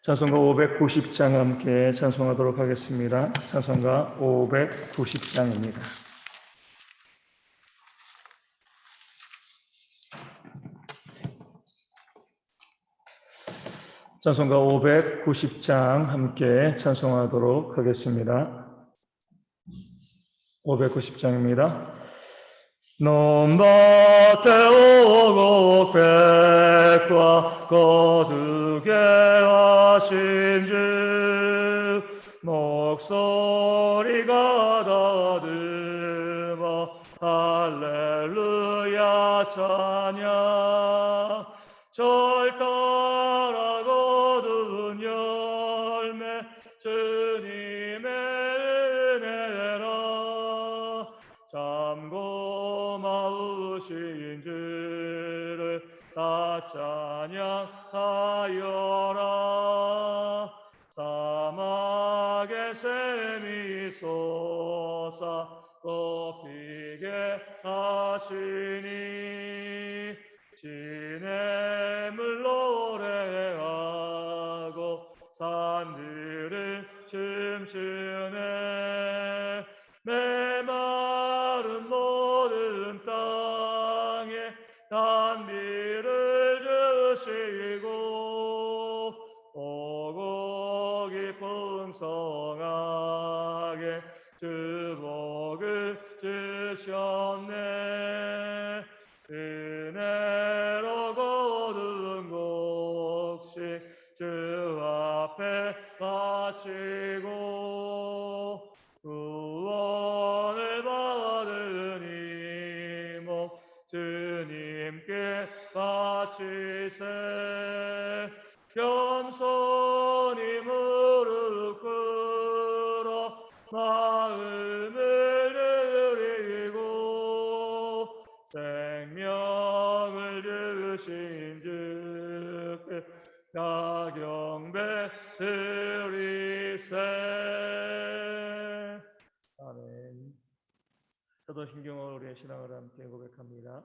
찬송가 590장 함께 찬송하도록 하겠습니다. 찬송가 590장입니다. 찬송가 590장 함께 찬송하도록 하겠습니다. 590장입니다. 논밭에 오고 백과 거두게 하신 주 목소리가 다듬어 할렐루야 찬양. 절따 다 찬양하여라. 사막의 샘이 솟아 꽃피게 하시니 진해물 노래하고 산들은 춤추네. 메마른 모든 땅에 단비 를 주시고 오고 깊은 성하게 주복을 주셨네. 은혜로 거둔 곡식 주 앞에 바치고 바치세. 겸손히 무릎 꿇어 마음을 드리고 생명을 주신 주께 다 경배 드리세. 아멘. 저도 신경을 우리의 신앙을 함께 고백합니다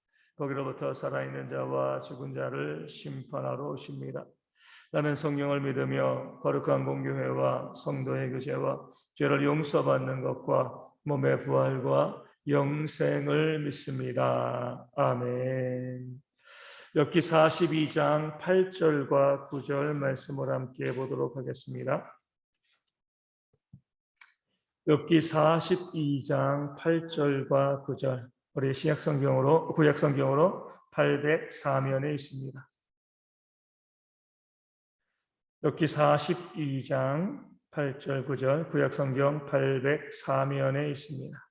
거기로부터 살아있는 자와 죽은 자를 심판하러 오십니다. 나는 성령을 믿으며 거룩한 공교회와 성도의 교제와 죄를 용서받는 것과 몸의 부활과 영생을 믿습니다. 아멘. 엽기 42장 8절과 9절 말씀을 함께 보도록 하겠습니다. 엽기 42장 8절과 9절 우리 신약 성경으로 구약 성경으로 804면에 있습니다. 엽기 42장 8절 9절 구약 성경 804면에 있습니다.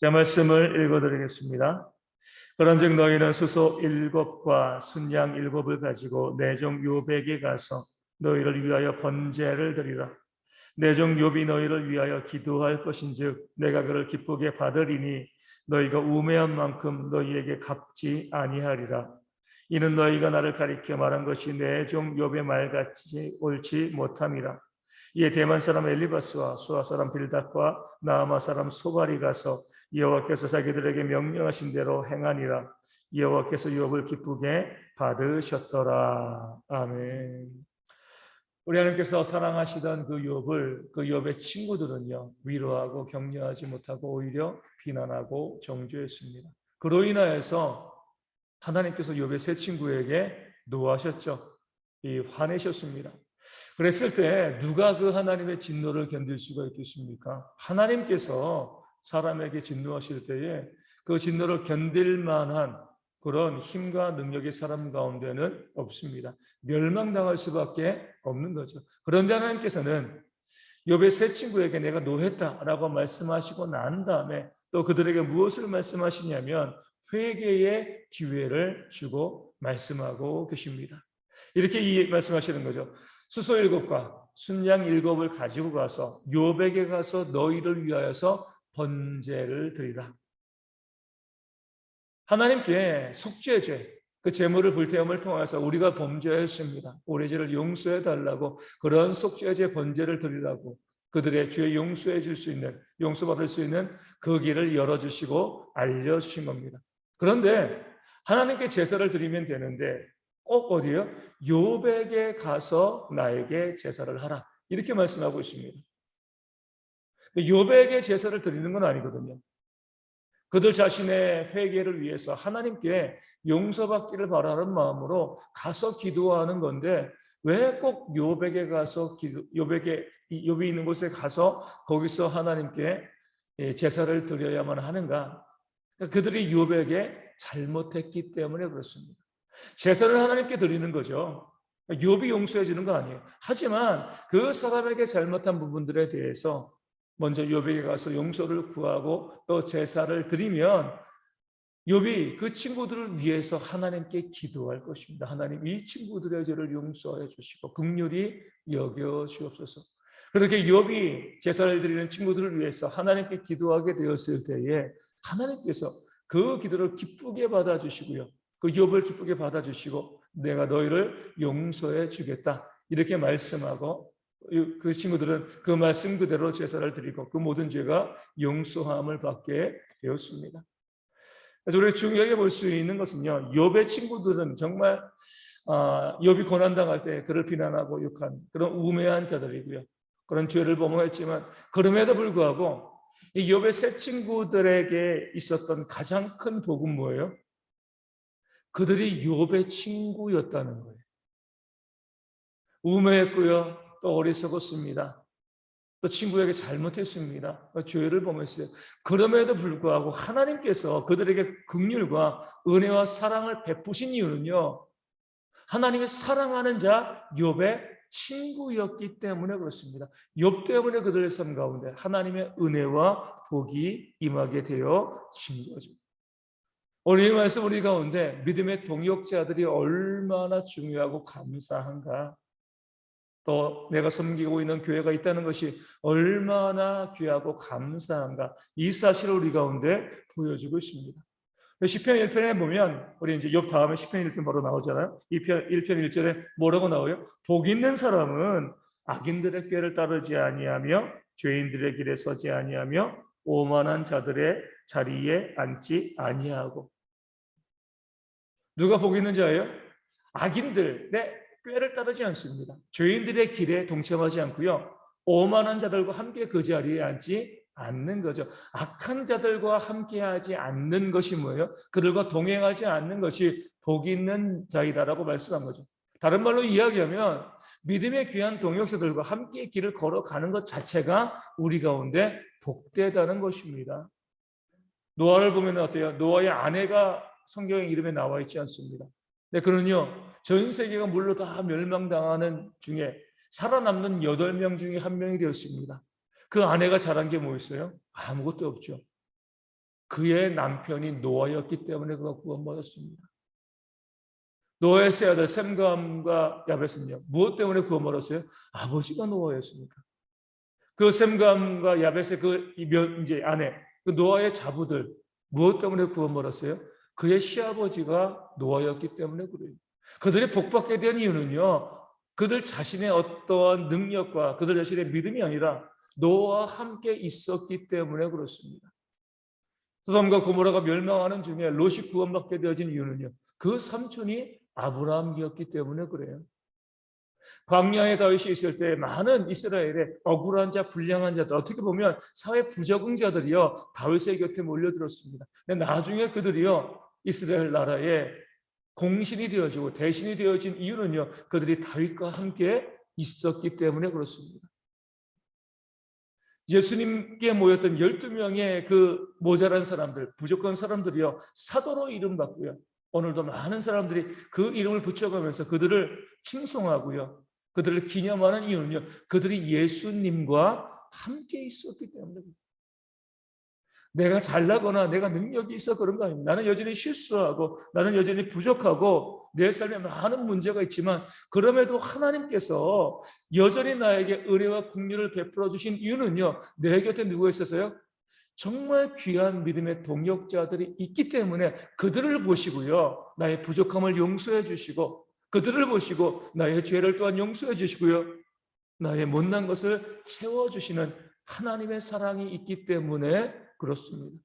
자 말씀을 읽어 드리겠습니다. 그런즉 너희는 수소 일곱과 순양 일곱을 가지고 내종 요백에 가서 너희를 위하여 번제를 드리라. 내종 욥이 너희를 위하여 기도할 것인즉 내가 그를 기쁘게 받으리니 너희가 우매한 만큼 너희에게 갚지 아니하리라. 이는 너희가 나를 가리켜 말한 것이 내 종 욥의 말같이 옳지 못함이라. 이에 대만 사람 엘리바스와 수아 사람 빌닷과 나아마 사람 소발이 가서 여호와께서 자기들에게 명령하신 대로 행하니라. 여호와께서 욥을 기쁘게 받으셨더라. 아멘. 우리 하나님께서 사랑하시던 그 욥을 그 욥의 친구들은요 위로하고 격려하지 못하고 오히려 비난하고 정죄했습니다. 그로 인하여서 하나님께서 욥의 세 친구에게 노하셨죠. 이 화내셨습니다. 그랬을 때 누가 그 하나님의 진노를 견딜 수가 있겠습니까? 하나님께서 사람에게 진노하실 때에 그 진노를 견딜 만한 그런 힘과 능력이 사람 가운데는 없습니다. 멸망당할 수밖에 없는 거죠. 그런데 하나님께서는 욥의 세 친구에게 내가 노했다라고 말씀하시고 난 다음에 또 그들에게 무엇을 말씀하시냐면 회개의 기회를 주고 말씀하고 계십니다. 이렇게 이 말씀하시는 거죠. 수소 일곱과 순양 일곱을 가지고 가서 요백에 가서 너희를 위하여서 번제를 드리라. 하나님께 속죄 죄 그 제물을 불태움을 통해서 우리가 범죄했습니다. 우리 죄를 용서해 달라고 그런 속죄제 번제를 드리라고 그들의 죄 용서해 줄 수 있는 용서받을 수 있는 그 길을 열어 주시고 알려 주신 겁니다. 그런데 하나님께 제사를 드리면 되는데 꼭 어디요? 요백에 가서 나에게 제사를 하라. 이렇게 말씀하고 있습니다. 요백에 제사를 드리는 건 아니거든요. 그들 자신의 회개를 위해서 하나님께 용서받기를 바라는 마음으로 가서 기도하는 건데 왜 꼭 요백에 가서 기도, 요백에 욥이 있는 곳에 가서 거기서 하나님께 예, 제사를 드려야만 하는가? 그러니까 그들이 욥에게 잘못했기 때문에 그렇습니다. 제사를 하나님께 드리는 거죠. 욥이 용서해 주는 거 아니에요. 하지만 그 사람에게 잘못한 부분들에 대해서 먼저 욥에게 가서 용서를 구하고 또 제사를 드리면 욥이 그 친구들을 위해서 하나님께 기도할 것입니다. 하나님 이 친구들의 죄를 용서해 주시고 극률이 여겨 주옵소서. 그렇게 욥이 제사를 드리는 친구들을 위해서 하나님께 기도하게 되었을 때에 하나님께서 그 기도를 기쁘게 받아 주시고요. 그 욥을 기쁘게 받아 주시고 내가 너희를 용서해 주겠다. 이렇게 말씀하고 그 친구들은 그 말씀 그대로 제사를 드리고 그 모든 죄가 용서함을 받게 되었습니다. 그래서 우리가 중요하게 볼 수 있는 것은요. 욥의 친구들은 정말 아, 욥이 고난 당할 때 그를 비난하고 욕한 그런 우매한 자들이고요. 그런 죄를 범했지만 그럼에도 불구하고 이 욥의 세 친구들에게 있었던 가장 큰 복은 뭐예요? 그들이 욥의 친구였다는 거예요. 우매했고요. 또 어리석었습니다. 또 친구에게 잘못했습니다. 죄를 범했어요. 그럼에도 불구하고 하나님께서 그들에게 긍휼과 은혜와 사랑을 베푸신 이유는요. 하나님의 사랑하는 자 욥의 친구였기 때문에 그렇습니다. 욥 때문에 그들의 삶 가운데 하나님의 은혜와 복이 임하게 되어진 거죠. 오늘 이 말씀 우리 가운데 믿음의 동역자들이 얼마나 중요하고 감사한가 또 내가 섬기고 있는 교회가 있다는 것이 얼마나 귀하고 감사한가 이 사실을 우리 가운데 보여주고 있습니다. 시편 1편에 보면 우리 이제 옆 다음에 시편 1편 바로 나오잖아요. 2편 1편 1절에 뭐라고 나와요? 복 있는 사람은 악인들의 꾀를 따르지 아니하며 죄인들의 길에 서지 아니하며 오만한 자들의 자리에 앉지 아니하고 누가 복 있는 자예요? 악인들의 꾀를 따르지 않습니다. 죄인들의 길에 동참하지 않고요. 오만한 자들과 함께 그 자리에 앉지 않는 거죠. 악한 자들과 함께하지 않는 것이 뭐예요? 그들과 동행하지 않는 것이 복 있는 자이다라고 말씀한 거죠. 다른 말로 이야기하면 믿음의 귀한 동역자들과 함께 길을 걸어가는 것 자체가 우리 가운데 복되다는 것입니다. 노아를 보면 어때요? 노아의 아내가 성경의 이름에 나와 있지 않습니다. 네, 그는요, 전 세계가 물로 다 멸망당하는 중에 살아남는 여덟 명 중에 한 명이 되었습니다. 그 아내가 잘한 게 뭐였어요? 아무것도 없죠. 그의 남편이 노아였기 때문에 그가 구원받았습니다. 노아의 세 아들 샘감과 야벳은요. 무엇 때문에 구원받았어요? 아버지가 노아였으니까. 그 샘감과 야벳의 그 이제 아내, 그 노아의 자부들 무엇 때문에 구원받았어요? 그의 시아버지가 노아였기 때문에 그래요. 그들이 복받게 된 이유는요. 그들 자신의 어떠한 능력과 그들 자신의 믿음이 아니라 노아와 함께 있었기 때문에 그렇습니다. 소돔과 고모라가 멸망하는 중에 롯이 구원받게 되어진 이유는요. 그 삼촌이 아브라함이었기 때문에 그래요. 광야에 다윗이 있을 때 많은 이스라엘의 억울한 자, 불량한 자들 어떻게 보면 사회 부적응자들이요 다윗의 곁에 몰려들었습니다. 근데 나중에 그들이요 이스라엘 나라의 공신이 되어지고 대신이 되어진 이유는요. 그들이 다윗과 함께 있었기 때문에 그렇습니다. 예수님께 모였던 12명의 그 모자란 사람들, 부족한 사람들이요. 사도로 이름 받고요. 오늘도 많은 사람들이 그 이름을 붙여가면서 그들을 칭송하고요. 그들을 기념하는 이유는요. 그들이 예수님과 함께 있었기 때문에 내가 잘나거나 내가 능력이 있어 그런 거 아닙니다. 나는 여전히 실수하고 나는 여전히 부족하고 내 삶에 많은 문제가 있지만 그럼에도 하나님께서 여전히 나에게 은혜와 국률을 베풀어 주신 이유는요. 내 곁에 누구 있어서요? 정말 귀한 믿음의 동역자들이 있기 때문에 그들을 보시고요. 나의 부족함을 용서해 주시고 그들을 보시고 나의 죄를 또한 용서해 주시고요. 나의 못난 것을 채워 주시는 하나님의 사랑이 있기 때문에 그렇습니다.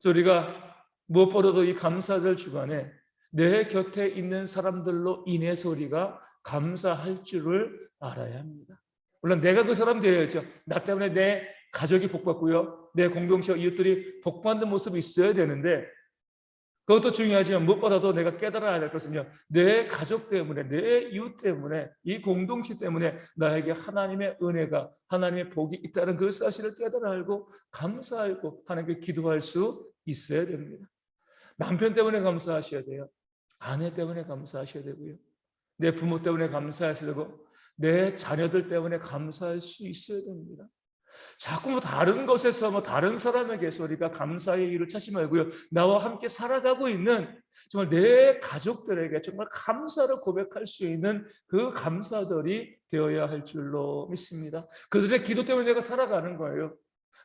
그래서 우리가 무엇보다도 이 감사절 주간에 내 곁에 있는 사람들로 인해서 우리가 감사할 줄을 알아야 합니다. 물론 내가 그 사람 되어야죠. 나 때문에 내 가족이 복받고요. 내 공동체와 이웃들이 복받는 모습이 있어야 되는데 그것도 중요하지만 무엇보다도 내가 깨달아야 될 것은요. 내 가족 때문에, 내 이웃 때문에, 이 공동체 때문에 나에게 하나님의 은혜가, 하나님의 복이 있다는 그 사실을 깨달아 알고 감사하고 하나님께 기도할 수 있어야 됩니다. 남편 때문에 감사하셔야 돼요. 아내 때문에 감사하셔야 되고요. 내 부모 때문에 감사하셔야 되고, 내 자녀들 때문에 감사할 수 있어야 됩니다. 자꾸 뭐 다른 것에서 뭐 다른 사람에게서 우리가 감사의 이유를 찾지 말고요. 나와 함께 살아가고 있는 정말 내 가족들에게 정말 감사를 고백할 수 있는 그 감사절이 되어야 할 줄로 믿습니다. 그들의 기도 때문에 내가 살아가는 거예요.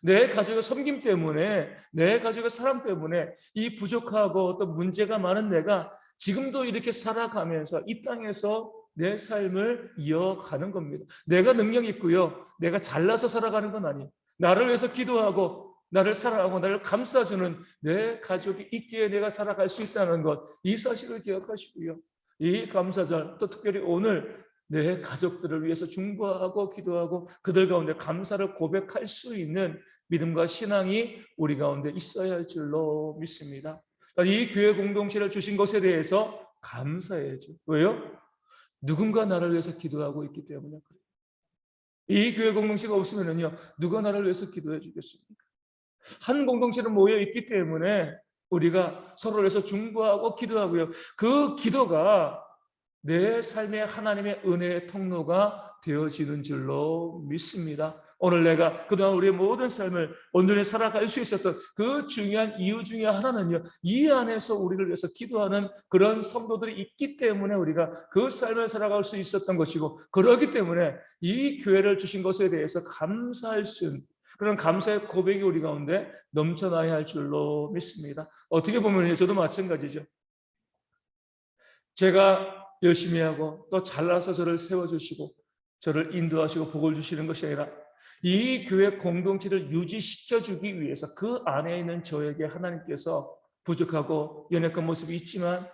내 가족의 섬김 때문에, 내 가족의 사람 때문에 이 부족하고 어떤 문제가 많은 내가 지금도 이렇게 살아가면서 이 땅에서 내 삶을 이어가는 겁니다. 내가 능력 있고요. 내가 잘나서 살아가는 건 아니에요. 나를 위해서 기도하고 나를 사랑하고 나를 감싸주는 내 가족이 있기에 내가 살아갈 수 있다는 것. 이 사실을 기억하시고요. 이 감사절 또 특별히 오늘 내 가족들을 위해서 중보하고 기도하고 그들 가운데 감사를 고백할 수 있는 믿음과 신앙이 우리 가운데 있어야 할 줄로 믿습니다. 이 교회 공동체를 주신 것에 대해서 감사해야죠. 왜요? 누군가 나를 위해서 기도하고 있기 때문에 그래요. 이 교회 공동체가 없으면요, 누가 나를 위해서 기도해 주겠습니까? 한 공동체로 모여 있기 때문에 우리가 서로를 위해서 중보하고 기도하고요. 그 기도가 내 삶의 하나님의 은혜의 통로가 되어지는 줄로 믿습니다. 오늘 내가 그동안 우리의 모든 삶을 온전히 살아갈 수 있었던 그 중요한 이유 중에 하나는요. 이 안에서 우리를 위해서 기도하는 그런 성도들이 있기 때문에 우리가 그 삶을 살아갈 수 있었던 것이고 그러기 때문에 이 교회를 주신 것에 대해서 감사할 수 있는 그런 감사의 고백이 우리 가운데 넘쳐나야 할 줄로 믿습니다. 어떻게 보면 저도 마찬가지죠. 제가 열심히 하고 또 잘나서 저를 세워주시고 저를 인도하시고 복을 주시는 것이 아니라 이 교회 공동체를 유지시켜 주기 위해서 그 안에 있는 저에게 하나님께서 부족하고 연약한 모습이 있지만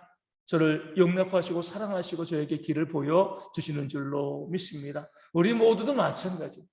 저를 용납하시고 사랑하시고 저에게 길을 보여 주시는 줄로 믿습니다. 우리 모두도 마찬가지.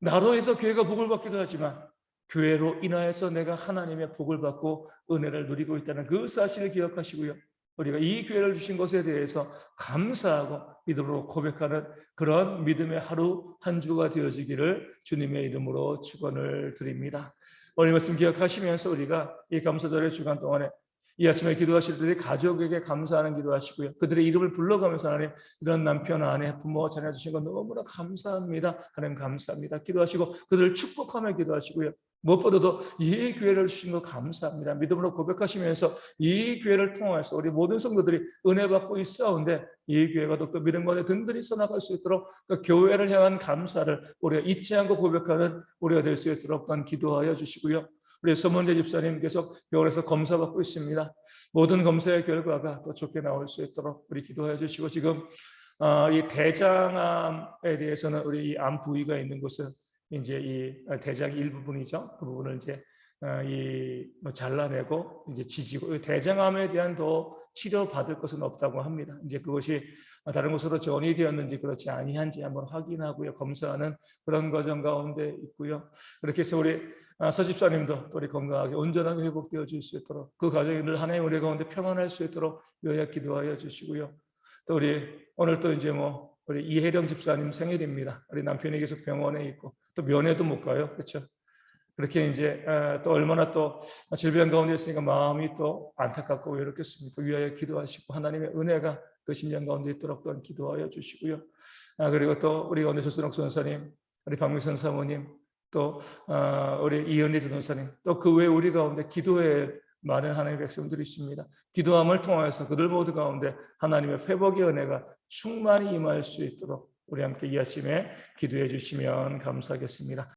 나로 해서 교회가 복을 받기도 하지만 교회로 인하여서 내가 하나님의 복을 받고 은혜를 누리고 있다는 그 사실을 기억하시고요. 우리가 이 기회를 주신 것에 대해서 감사하고 믿음으로 고백하는 그런 믿음의 하루 한 주가 되어지기를 주님의 이름으로 축원을 드립니다. 오늘 말씀 기억하시면서 우리가 이 감사절의 주간 동안에 이 아침에 기도하실 때 가족에게 감사하는 기도하시고요. 그들의 이름을 불러가면서 하나님 이런 남편, 아내, 부모, 자녀 주신 것 너무나 감사합니다. 하나님 감사합니다. 기도하시고 그들을 축복하며 기도하시고요. 무엇보다도 이 기회를 주신 것 감사합니다. 믿음으로 고백하시면서 이 기회를 통해서 우리 모든 성도들이 은혜 받고 있사온데 이 기회가 더욱더 믿음 가운데 든든히 써나갈 수 있도록 그 교회를 향한 감사를 우리가 잊지 않고 고백하는 우리가 될 수 있도록 또 기도하여 주시고요. 우리 서문재 집사님 계속 병원에서 검사받고 있습니다. 모든 검사의 결과가 또 좋게 나올 수 있도록 우리 기도해 주시고 지금 어, 이 대장암에 대해서는 우리 이 암 부위가 있는 곳은 이제 이 대장 일부분이죠. 그 부분을 이제 어, 이뭐 잘라내고 이제 지지고 대장암에 대한 더 치료 받을 것은 없다고 합니다. 이제 그것이 다른 곳으로 전이 되었는지 그렇지 아니한지 한번 확인하고요. 검사하는 그런 과정 가운데 있고요. 그렇게 해서 우리 아, 서집사님도 우리 건강하게 온전하게 회복되어 줄 수 있도록 그늘 하나님 우리 가운데 평안할 수 있도록 요약 기도하여 주시고요. 또 우리 오늘 또 이제 뭐 우리 이혜령 집사님 생일입니다. 우리 계속 병원에 있고 또 면회도 못 가요. 그렇죠? 그렇게 이제 어, 또 얼마나 또 질병 가운데 있으니까 마음이 또 안타깝고 외롭겠습니까? 위하여 기도하시고 하나님의 은혜가 그 심령 가운데 있도록 또한 기도하여 주시고요. 아, 그리고 또 우리 오늘 조선옥 선사님, 우리 박미선 사모님, 또 어, 우리 이은희 전도사님, 또 그 외 우리 가운데 기도에 많은 하나님의 백성들이 있습니다. 기도함을 통하여서 그들 모두 가운데 하나님의 회복의 은혜가 충만히 임할 수 있도록 우리 함께 이 아침에 기도해 주시면 감사하겠습니다.